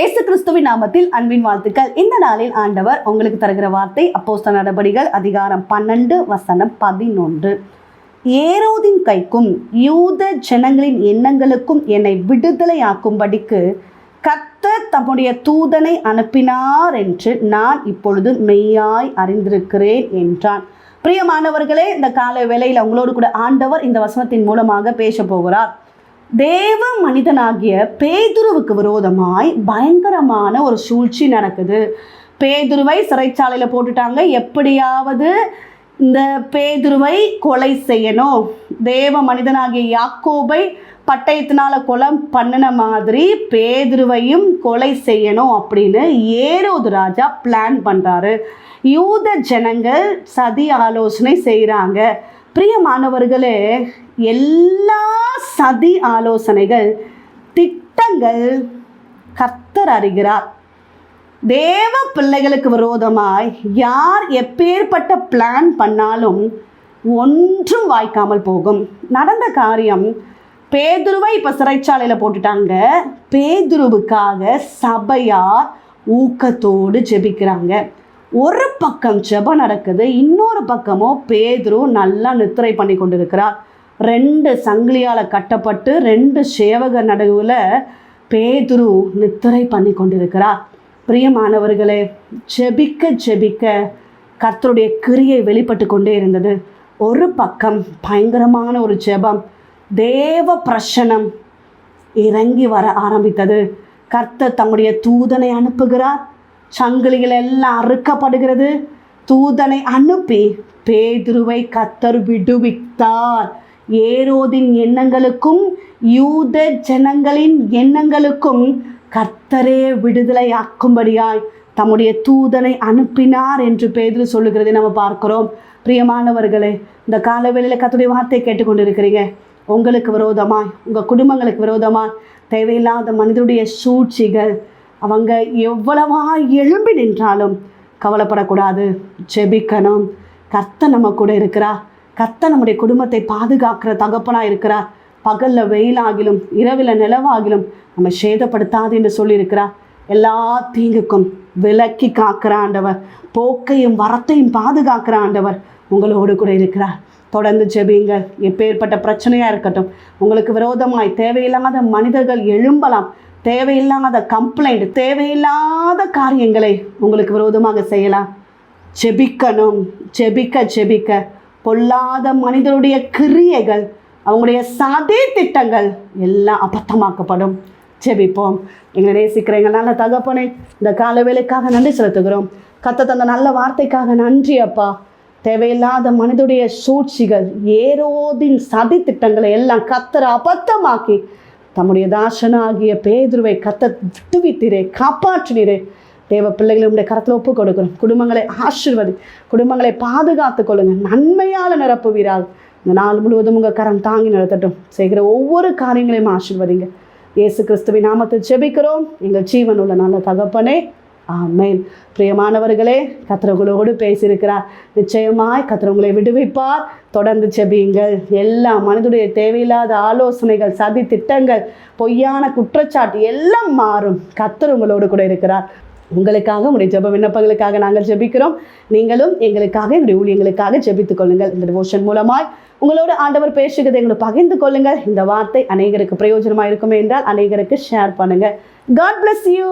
ஏசு கிறிஸ்துவின் நாமத்தில் அன்பின் வாழ்த்துக்கள். இந்த நாளில் ஆண்டவர் உங்களுக்கு தருகிற வார்த்தை அப்போஸ்த நடபடிகள் அதிகாரம் பன்னெண்டு வசனம் பதினொன்று. ஏரோதின் கைக்கும் யூத ஜனங்களின் எண்ணங்களுக்கும் என்னை விடுதலையாக்கும்படிக்கு கத்த தம்முடைய தூதனை அனுப்பினார் என்று நான் இப்பொழுது மெய்யாய் அறிந்திருக்கிறேன் என்றான். பிரியமானவர்களே இந்த கால வேளையில் அவங்களோடு கூட ஆண்டவர் இந்த வசனத்தின் மூலமாக பேச போகிறார். தேவ மனிதனாகிய பேதுருவுக்கு விரோதமாய் பயங்கரமான ஒரு சூழ்ச்சி நடக்குது. பேதுருவை சிறைச்சாலையில் போட்டுட்டாங்க. எப்படியாவது இந்த பேதுருவை கொலை செய்யணும். தேவ மனிதனாகிய யாக்கோபை பட்டயத்தினால கொலை பண்ணின மாதிரி பேதுருவையும் கொலை செய்யணும் அப்படின்னு ஏரோது ராஜா பிளான் பண்ணுறாரு யூத ஜனங்கள் சதி ஆலோசனை செய்கிறாங்க பிரியமானவர்களே எல்லா சதி ஆலோசனைகள் திட்டங்கள் கர்த்தர் அறிகிறார். தேவ பிள்ளைகளுக்கு விரோதமாய் யார் எப்பேற்பட்ட பிளான் பண்ணாலும் ஒன்றும் வாய்க்காமல் போகும். நடந்த காரியம் பேதுருவை இப்போ சிறைச்சாலையில் போட்டுட்டாங்க. பேதுருவுக்காக சபையார் ஊக்கத்தோடு ஜெபிக்கிறாங்க. ஒரு பக்கம் ஜெபம் நடக்குது இன்னொரு பக்கமோ பேதுரு நல்லா நித்திரை பண்ணி கொண்டிருக்கிறார். ரெண்டு சங்கிலியால் கட்டப்பட்டு ரெண்டு சேவக நடுவில் பேதுரு நித்திரை பண்ணி கொண்டிருக்கிறார். பிரியமானவர்களே ஜெபிக்க ஜெபிக்க கர்த்தருடைய கிரியை வெளிப்பட்டு கொண்டே இருந்தது. ஒரு பக்கம் பயங்கரமான ஒரு ஜெபம் தேவ பிரசனம் இறங்கி வர ஆரம்பித்தது. கர்த்தர் தம்முடைய தூதனை அனுப்புகிறார். சங்கிலிகள் எல்லாம் அறுக்கப்படுகிறது. தூதனை அனுப்பி பேதுருவை கத்தர் விடுவித்தார். ஏரோதின் எண்ணங்களுக்கும் யூத ஜனங்களின் எண்ணங்களுக்கும் கர்த்தரே விடுதலையாக்கும்படியாய் தம்முடைய தூதனை அனுப்பினார் என்று பேதில் சொல்லுகிறதை நம்ம பார்க்கிறோம். பிரியமானவர்களே இந்த காலவேளையில் கத்துடைய வார்த்தை கேட்டுக்கொண்டிருக்கிறீங்க. உங்களுக்கு விரோதமாய் உங்கள் குடும்பங்களுக்கு விரோதமாய் தேவையில்லாத மனிதனுடைய சூழ்ச்சிகள் அவங்க எவ்வளவா எழும்பி நின்றாலும் கவலைப்படக்கூடாது. ஜெபிக்கணும். கத்த நம்ம கூட இருக்கிறார். கத்த நம்முடைய குடும்பத்தை பாதுகாக்கிற தகப்பனாக இருக்கிறார். பகலில் வெயிலாகிலும் இரவில் நிலவாகிலும் நம்ம சேதப்படுத்தாது என்று சொல்லியிருக்கிறார். எல்லா தீங்குக்கும் விலக்கி காக்கிற ஆண்டவர் போக்கையும் வரத்தையும் பாதுகாக்கிற ஆண்டவர் உங்களோடு கூட இருக்கிறார். தொடர்ந்து ஜெபிங்க எப்பேற்பட்ட பிரச்சனையாக இருக்கட்டும் உங்களுக்கு விரோதமாய் தேவையில்லாத மனிதர்கள் எழும்பலாம். தேவையில்லாத கம்ப்ளைண்ட் தேவையில்லாத காரியங்களை உங்களுக்கு விரோதமாக செய்யலாம். ஜெபிக்கணும் ஜெபிக்க ஜெபிக்க பொல்லாத மனிதருடைய கிரியைகள் அவங்களுடைய சதி திட்டங்கள் எல்லாம் அபத்தமாக்கப்படும். ஜெபிப்போம் எங்களை நேசிக்கிற எங்கள் நல்ல தகப்பனே இந்த கால வேலைக்காக நன்றி செலுத்துகிறோம். கத்த தந்த நல்ல வார்த்தைக்காக நன்றி அப்பா. தேவையில்லாத மனிதனுடைய சூழ்ச்சிகள் ஏரோதின் சதி திட்டங்களை எல்லாம் கத்தரை அபத்தமாக்கி தம்முடைய தாசனாகிய பேதுருவை கத்த விட்டுவித்தீரே காப்பாற்றினீரே. தேவ பிள்ளைகளை உடைய கரத்தில் ஒப்பு கொடுக்கிறோம். குடும்பங்களை ஆசிர்வதி குடும்பங்களை பாதுகாத்து கொள்ளுங்க நன்மையால் நிரப்புவீரால். இந்த நாள் முழுவதும் உங்கள் கரம் தாங்கி நடத்தட்டும் செய்கிற ஒவ்வொரு காரியங்களையும் ஆசிர்வதிங்க. இயேசு கிறிஸ்துவின் நாமத்தை செபிக்கிறோம் எங்கள் ஜீவன் உள்ள நல்ல தகப்பனே ஆமேன். பிரியமானவர்களே கத்திரவங்களோடு பேசியிருக்கிறார். நிச்சயமாய் கத்திரவங்களை விடுவிப்பார். தொடர்ந்து செபியுங்கள் எல்லா மனிதனுடைய தேவையில்லாத ஆலோசனைகள் சதி திட்டங்கள் பொய்யான குற்றச்சாட்டு எல்லாம் மாறும். கத்திரவங்களோடு கூட இருக்கிறார். உங்களுக்காக உங்களுடைய ஜெப விண்ணப்பங்களுக்காக நாங்கள் ஜெபிக்கிறோம். நீங்களும் எங்களுக்காக எங்களுடைய ஊழியங்களுக்காக ஜெபித்துக் கொள்ளுங்கள். இந்த டிவோஷன் மூலமாய் உங்களோட ஆண்டவர் பேசுகிறதை எங்களை பகிர்ந்து கொள்ளுங்கள். இந்த வார்த்தை அநேகருக்கு பிரயோஜனமாக இருக்குமே என்றால் அநேகருக்கு ஷேர் பண்ணுங்கள் காட் பிளஸ் யூ